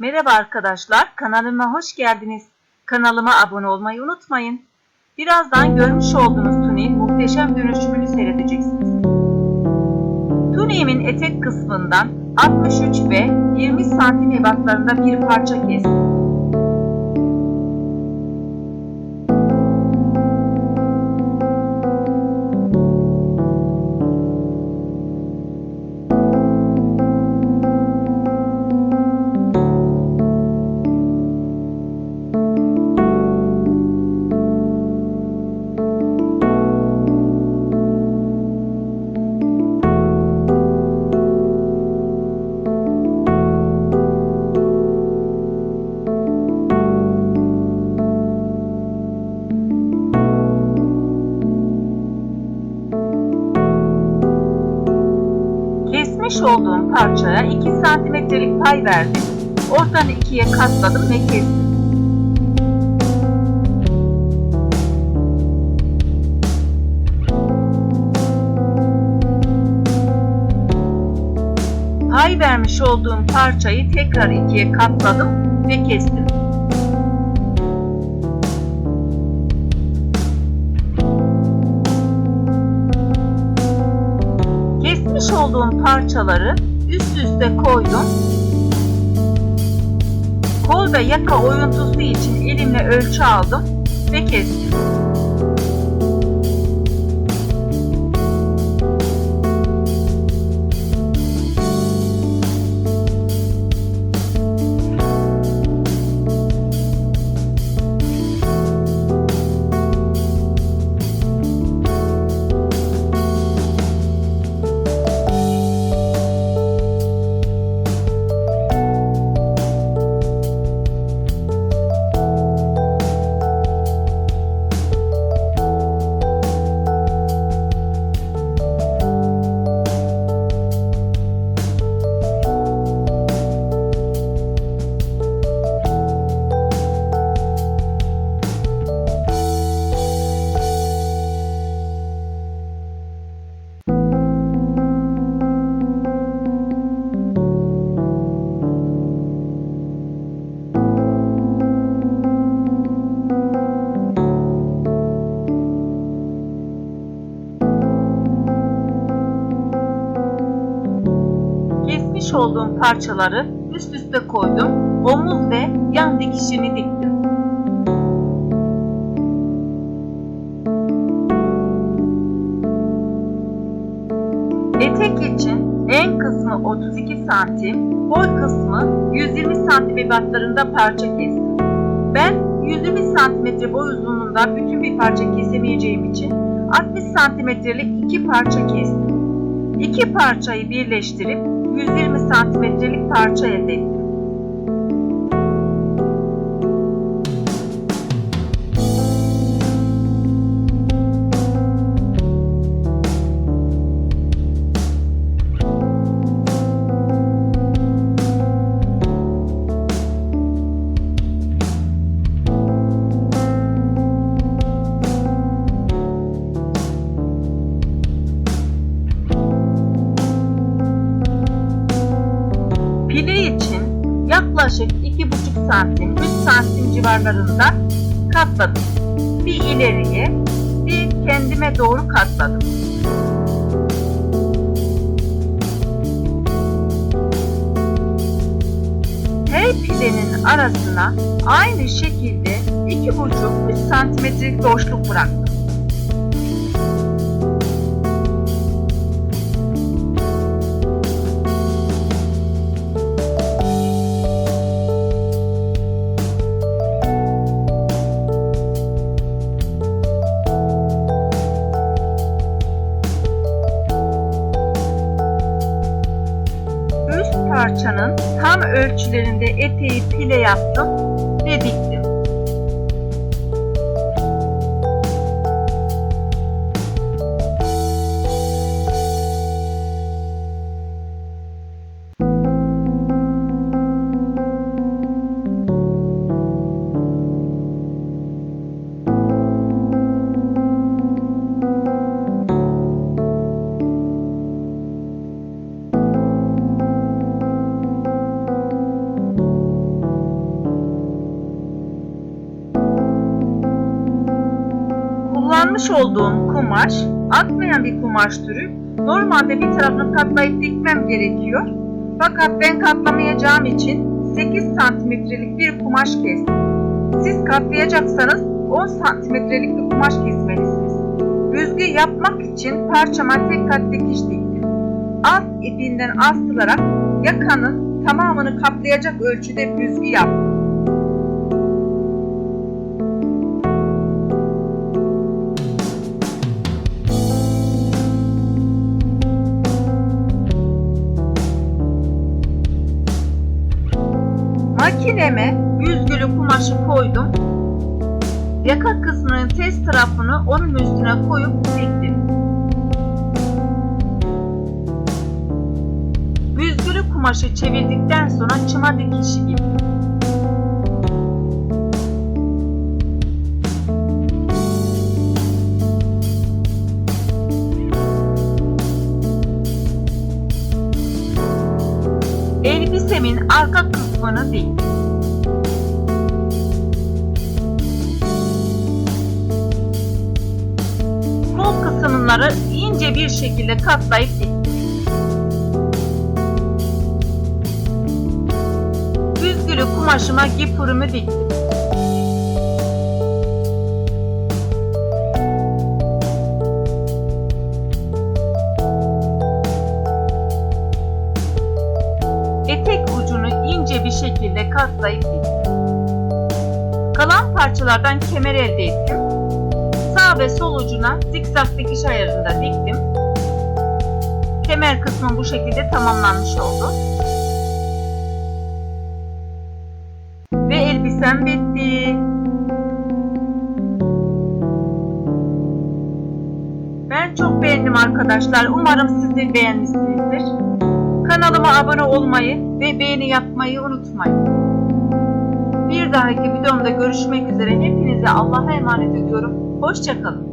Merhaba arkadaşlar, kanalıma hoş geldiniz. Kanalıma abone olmayı unutmayın. Birazdan görmüş olduğunuz tuniğin muhteşem dönüşümünü seyredeceksiniz. Tuniğimin etek kısmından 63 ve 20 santim ebatlarında bir parça kestim. Kesmiş olduğum parçaya 2 santimetrelik pay verdim. Ortadan ikiye katladım ve kestim. Pay vermiş olduğum parçayı tekrar ikiye katladım ve kestim. Olduğum parçaları üst üste koydum. Kol ve yaka oyuntusu için elimle ölçü aldım ve kestim. Olduğum parçaları üst üste koydum. Omuz ve yan dikişini diktim. Etek için en kısmı 32 santim, boy kısmı 120 santim ebatlarında parça kestim. Ben 120 santimetre boy uzunluğunda bütün bir parça kesemeyeceğim için 60 santimetrelik iki parça kestim. İki parçayı birleştirip 120 santimetrelik parça elde ettim. Yaklaşık 2,5 santim, 3 santim civarlarında katladım. Bir ileriye, bir kendime doğru katladım. Her pilenin arasına aynı şekilde 2,5-3 santimetrelik boşluk bıraktım. Parçanın tam ölçülerinde eteği pile yaptım ve diktim. Yapmış olduğum kumaş akmayan bir kumaş türü. Normalde bir tarafını katlayıp dikmem gerekiyor. Fakat ben katlamayacağım için 8 santimetrelik bir kumaş kestim. Siz katlayacaksanız 10 santimetrelik bir kumaş kesmelisiniz. Büzgü yapmak için parçama tek kat dikiş diktim. Alt ipinden astırarak yakanın tamamını kaplayacak ölçüde büzgü yaptım. Makineme büzgülü kumaşı koydum. Yaka kısmının ters tarafını onun üstüne koyup diktim. Büzgülü kumaşı çevirdikten sonra çıma dikişi gibi. Elbisemin arka kısmını dik. Kol kısımları ince bir şekilde katlayıp diktim. Büzgülü kumaşıma gipurimi diktim. Katlayıp diktim. Kalan parçalardan kemer elde ettim. Sağ ve sol ucuna zikzak dikiş ayarında diktim. Kemer kısmı bu şekilde tamamlanmış oldu. Ve elbisem bitti. Ben çok beğendim arkadaşlar. Umarım siz de beğenmişsinizdir. Kanalıma abone olmayı ve beğeni yapmayı unutmayın. Bir dahaki videomda görüşmek üzere. Hepinize Allah'a emanet ediyorum. Hoşçakalın.